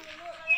Look, look.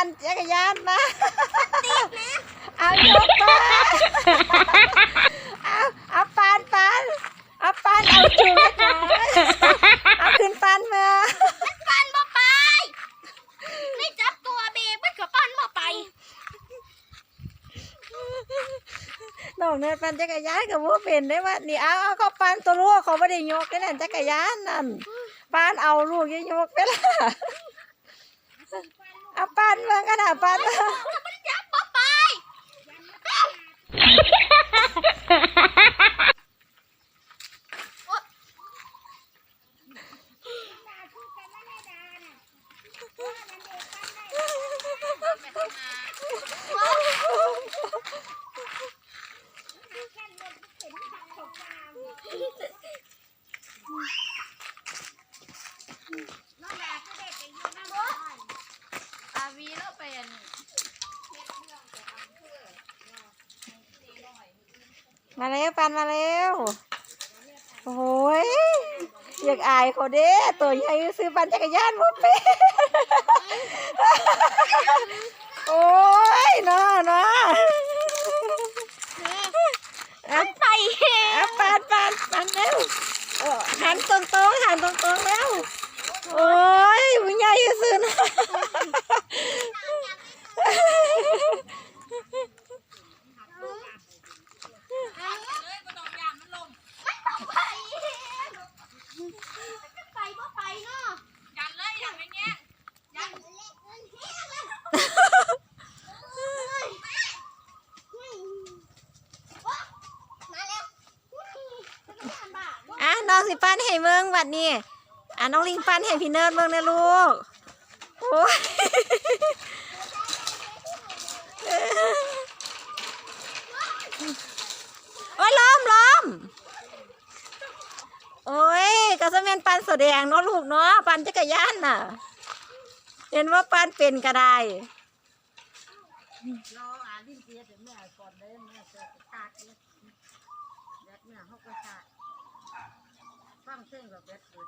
หันจักรยานมาติดนะเอายกมาเอาเอาปานปานเอาปานเอาจูงให้ก่อนเอาขึ้นปานมามันปันบ่ไปไม่จับตัวเบรกมันก็ปันบ่ไปน้องเนี่ยปั่นจักรยานกับว่าเป็นได้ว่านี่เอาเอาเขาปานตัวลูกเขาไม่ได้ยกได้นั่นจักรยานนั่นปานเอาลูกยังยกไปละเอาปานเมืองกันอาปานมา มันจับบ่ไป อา วีแล้วเป็นมาแล้วปันมาแล้วโอ้ยอยากอายเขาเด้ตัวใหญ่ซื้อปันจักรยานบ่เป็นโอ้ยเนาะเนาะ มันไปเอง เอาปานปานปานเร็วเออหันตรงตรงๆหันตรงตรงๆแล้ว โอ้ยมันใหญ่ซื้อนะ มันต้องไปเองมันจะไปบ่ไปเนาะ ยันเลยอย่างนี้ ยันเล็กเงินเฮียเลยมาแล้วมันจะบาด อะ น้องสิปันให้เมืองบัดนี้อะน้องลิงปันให้พี่เนิร์ดเมืองนะลูกโอ้ยโอ้ยล้อมล้อมโอ้ยกระสเมนปันแสดงเนาะลูกเนาะปันจักรยานน่ะ เห็นว่าปันเป็นก็ได้ ฟังเพลงแบบแบดเลย